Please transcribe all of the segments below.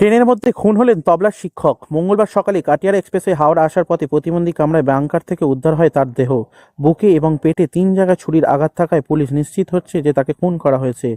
ট্রেনের মধ্যে খুন হলেন তবলার শিক্ষক। মঙ্গলবার সকালে কাটিয়ার এক্সপ্রেসে হাওড়া আসার পথে প্রতিবন্ধী কামরায় ব্যাংকার থেকে উদ্ধার হয় তার দেহ। বুকে এবং পেটে তিন জায়গায় ছুরির আঘাত থাকায় পুলিশ নিশ্চিত হচ্ছে যে তাকে খুন করা হয়েছে।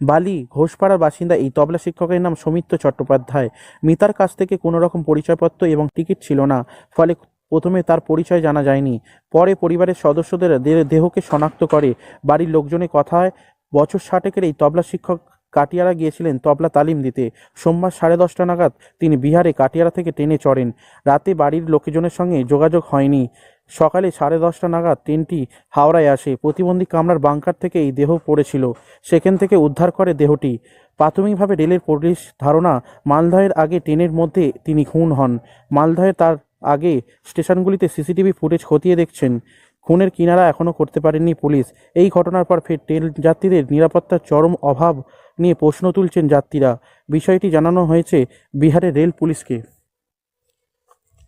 বালি, ঘোষপাড়ার বাসিন্দা এই তবলা শিক্ষকের নাম সৌমিত্র চট্টোপাধ্যায়। মিতার কাছ থেকে কোনো রকম পরিচয়পত্র এবং টিকিট ছিল না, ফলে প্রথমে তার পরিচয় জানা যায়নি। পরে পরিবারের সদস্যদের দেহকে শনাক্ত করে। বাড়ির লোকজনের কথায় বছর ষাটেকের এই তবলা শিক্ষক কাটিয়ারা গিয়েছিলেন তবলা তালিম দিতে। সোমবার সাড়ে দশটা নাগাদ তিনি বিহারে কাটিয়ারা থেকে ট্রেনে চড়েন। রাতে বাড়ির লোকজনের সঙ্গে যোগাযোগ হয়নি। সকালে সাড়ে দশটা নাগাদ ট্রেনটি হাওড়ায় আসে। প্রতিবন্ধী কামরার বাংকার থেকে এই দেহ পড়েছিল। সেখান থেকে উদ্ধার করে দেহটি। প্রাথমিকভাবে রেলের পুলিশ ধারণা, মালদহের আগে ট্রেনের মধ্যে তিনি খুন হন। মালদহে তার আগে স্টেশনগুলিতে সিসিটিভি ফুটেজ খতিয়ে দেখছেন। খুনের কিনারা এখনও করতে পারেনি পুলিশ। এই ঘটনার পর ফের ট্রেন যাত্রীদের নিরাপত্তার চরম অভাব নিয়ে প্রশ্ন তুলছেন যাত্রীরা। বিষয়টি জানানো হয়েছে বিহারের রেল পুলিশকে।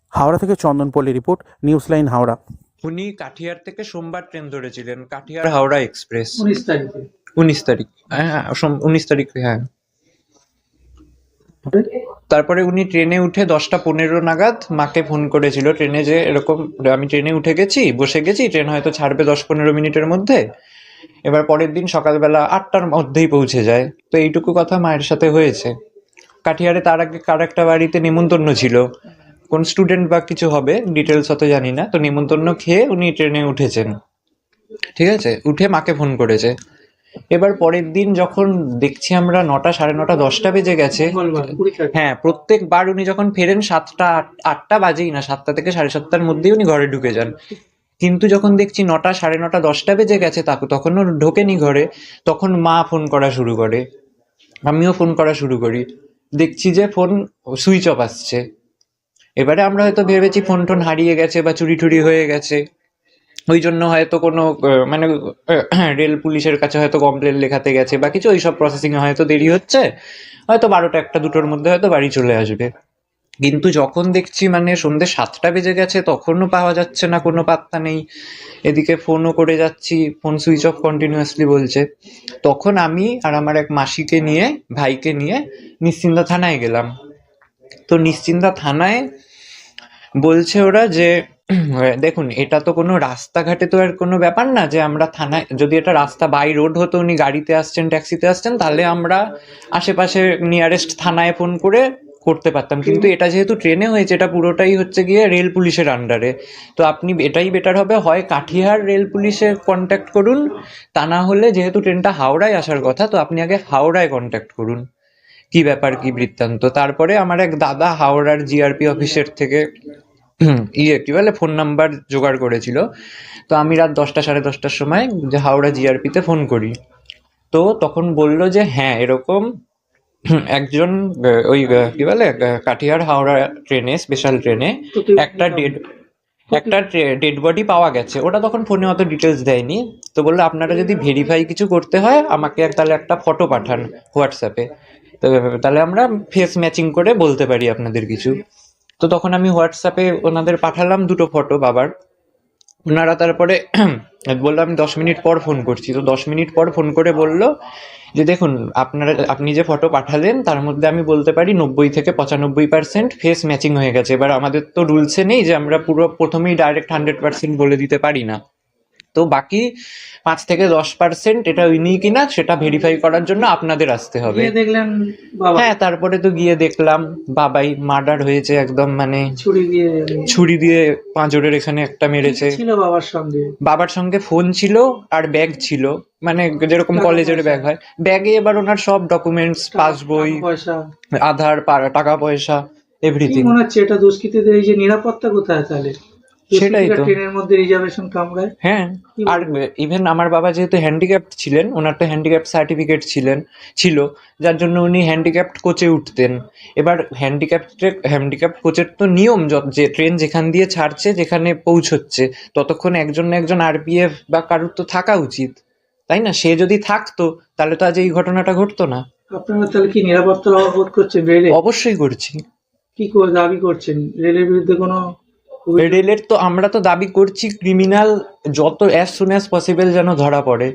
হাওড়া থেকে Chandanpalli report news line Howrah. উনি কাঠিয়ার থেকে সোমবার ট্রেন ধরেছিলেন কাঠিয়ার হাওড়া এক্সপ্রেস। উনিশ তারিখে। উনিশ তারিখ হ্যাঁ সোম- উনিশ তারিখ হ্যাঁ। তারপরে উনি ট্রেনে উঠে দশটা পনেরো নাগাদ মাকে ফোন করেছিল ট্রেনে যে এরকম আমি ট্রেনে উঠে গেছি বসে গেছি ট্রেন হয়তো ছাড়বে দশ পনেরো মিনিটের মধ্যে। এবার পরের দিন সকালবেলা আটটার মধ্যেই পৌঁছে যায়। তো এইটুকু কথা মায়ের সাথে হয়েছে। কাঠিয়ারে তার আগে কার একটা বাড়িতে নিমন্ত্রণ ছিল। কোন স্টুডেন্ট বা কিছু হবে ডিটেলস অত জানি না। তো নিমন্ত্রণ খেয়ে উনি ট্রেনে উঠেছেন। ঠিক আছে? উঠে মাকে ফোন করেছে। এবার পরের দিন যখন দেখছি আমরা নটা সাড়ে নটা দশটা বেজে গেছে। হ্যাঁ প্রত্যেকবার উনি যখন ফেরেন সাতটা আট- আটটা বাজেই না সাতটা থেকে সাড়ে সাতটার মধ্যেই উনি ঘরে ঢুকে যান। কিন্তু যখন দেখছি নটা, সাড়ে নটা, দশটা বেজে গেছে তাকে তখনও ঢোকেনি ঘরে, তখন মা ফোন করা শুরু করে। আমিও ফোন করা শুরু করি। দেখছি যে ফোন সুইচ অফ আসছে। এবারে আমরা হয়তো ভেবেছি ফোন টোন হারিয়ে গেছে বা চুরি টুরি হয়ে গেছে। ওই জন্য হয়তো কোনো মানে রেল পুলিশের কাছে হয়তো কমপ্লেন লেখাতে গেছে বা কিছু, ওইসব প্রসেসিং হয়তো দেরি হচ্ছে। হয়তো বারোটা একটা, দুটোর মধ্যে হয়তো বাড়ি চলে আসবে। কিন্তু যখন দেখছি মানে সন্ধ্যে সাতটা বেজে গেছে, তখনও পাওয়া যাচ্ছে না, কোনো পাত্তা নেই। এদিকে ফোনও করে যাচ্ছি ফোন সুইচ অফ কন্টিনিউয়াসলি বলছে। তখন আমি আর আমার এক মাসিকে নিয়ে, ভাইকে নিয়ে নিশ্চিন্তা থানায় গেলাম। তো নিশ্চিন্তা থানায় বলছে ওরা যে, দেখুন, এটা তো কোনো রাস্তাঘাটে তো আর কোনো ব্যাপার না যে আমরা থানায়, যদি এটা রাস্তা বাই রোড হতো, উনি গাড়িতে আসছেন ট্যাক্সিতে আসছেন, তাহলে আমরা আশেপাশে নিয়ারেস্ট থানায় ফোন করে করতে পারতাম। কিন্তু এটা যেহেতু ট্রেনে হয়েছে এটা পুরোটাই হচ্ছে গিয়ে রেল পুলিশের আন্ডারে তো আপনি এটাই বেটার হবে হয় কাঠিহার রেল পুলিশে কন্ট্যাক্ট করুন তা না হলে যেহেতু ট্রেনটা হাওড়ায় আসার কথা তো আপনি আগে হাওড়ায় কন্ট্যাক্ট করুন। কি ব্যাপার কি বৃত্তান্ত? তারপরে আমার এক দাদা হাওড়ার জিআরপি অফিসের থেকে ইয়ে কি বলে ফোন নাম্বার জোগাড় করেছিল। তো আমি রাত দশটা সাড়ে দশটার সময় যে হাওড়া জিআরপিতে ফোন করি। তো তখন বলল যে হ্যাঁ এরকম একজন ওই কি বলে কাঠিয়ার হাওড়া ট্রেনে স্পেশাল ট্রেনে একটা ডেড একটা ডেড বডি পাওয়া গেছে। ওটা তখন ফোনে অত ডিটেলস দেয়নি। তো বলল আপনারা যদি ভেরিফাই কিছু করতে হয় আমাকে তাহলে একটা ফটো পাঠান হোয়াটসঅ্যাপে তো তাহলে আমরা ফেস ম্যাচিং করে বলতে পারি আপনাদের কিছু। তো তখন আমি হোয়াটসঅ্যাপে ওনাদের পাঠালাম দুটো ফটো বাবার। ওনারা তারপরে বলল আমি দশ মিনিট পর ফোন করছি। তো দশ মিনিট পর ফোন করে বলল যে দেখুন, আপনারা, আপনি যে ফটো পাঠালেন, তার মধ্যে আমি বলতে পারি নব্বই থেকে পঁচানব্বই পার্সেন্ট ফেস ম্যাচিং হয়ে গেছে। এবার আমাদের তো রুলসে নেই যে আমরা পুরো প্রথমেই ডাইরেক্ট হান্ড্রেড পার্সেন্ট বলে দিতে পারি না। তো বাকি পাঁচ থেকে দশ পার্সেন্ট এটা উনি কিনা সেটা ভেরিফাই করার জন্য আপনাদের আসতে হবে। দেখলেন হ্যাঁ তারপরে তো গিয়ে দেখলাম বাবাই মার্ডার হয়েছে একদম মানে ছুরি দিয়ে ছুরি দিয়ে পাঁজরের এখানে একটা মেরেছে। ছিল বাবার সঙ্গে? বাবার সঙ্গে ফোন ছিল আর ব্যাগ ছিল। মানে যেরকম কলেজের ব্যাগ হয়। ব্যাগে এবার ওনার সব ডকুমেন্টস পাসবই পয়সা। আধার টাকা পয়সা এভরিথিং মনে হচ্ছে এটা দুষ্কৃতীদের এই যে নিরাপত্তা কোথায় তাহলে? সেটাই তো। ট্রেনের মধ্যে রিজার্ভেশন কামড়ায়? হ্যাঁ আর ইভেন আমার বাবা যেহেতু হ্যান্ডিক্যাপ্ট ছিলেন ওনার তো হ্যান্ডিক্যাপ্ট সার্টিফিকেট ছিলেন ছিল যার জন্য উনি হ্যান্ডিক্যাপ্ট কোচে উঠতেন। এবার হ্যান্ডিক্যাপ্টের হ্যান্ডিক্যাপ্ট কোচের তো নিয়ম যে ট্রেন যেখান দিয়ে ছাড়ছে যেখানে পৌঁছচ্ছে ততক্ষণ একজন না একজন আরপিএফ বা কারুর তো থাকা উচিত। তাই না? সে যদি থাকতো তাহলে তো আজ এই ঘটনাটা ঘটতো না। আপনারা তাহলে কি নিরাপত্তার অভাব বোধ করছেন রেলে? অবশ্যই করছি। কি দাবি করছেন? রেলের বিরুদ্ধে কোনো রেলের তো আমরা তো দাবি করছি ক্রিমিনাল যত অ্যাজ সুন অ্যাজ পসিবল যেন ধরা পড়ে।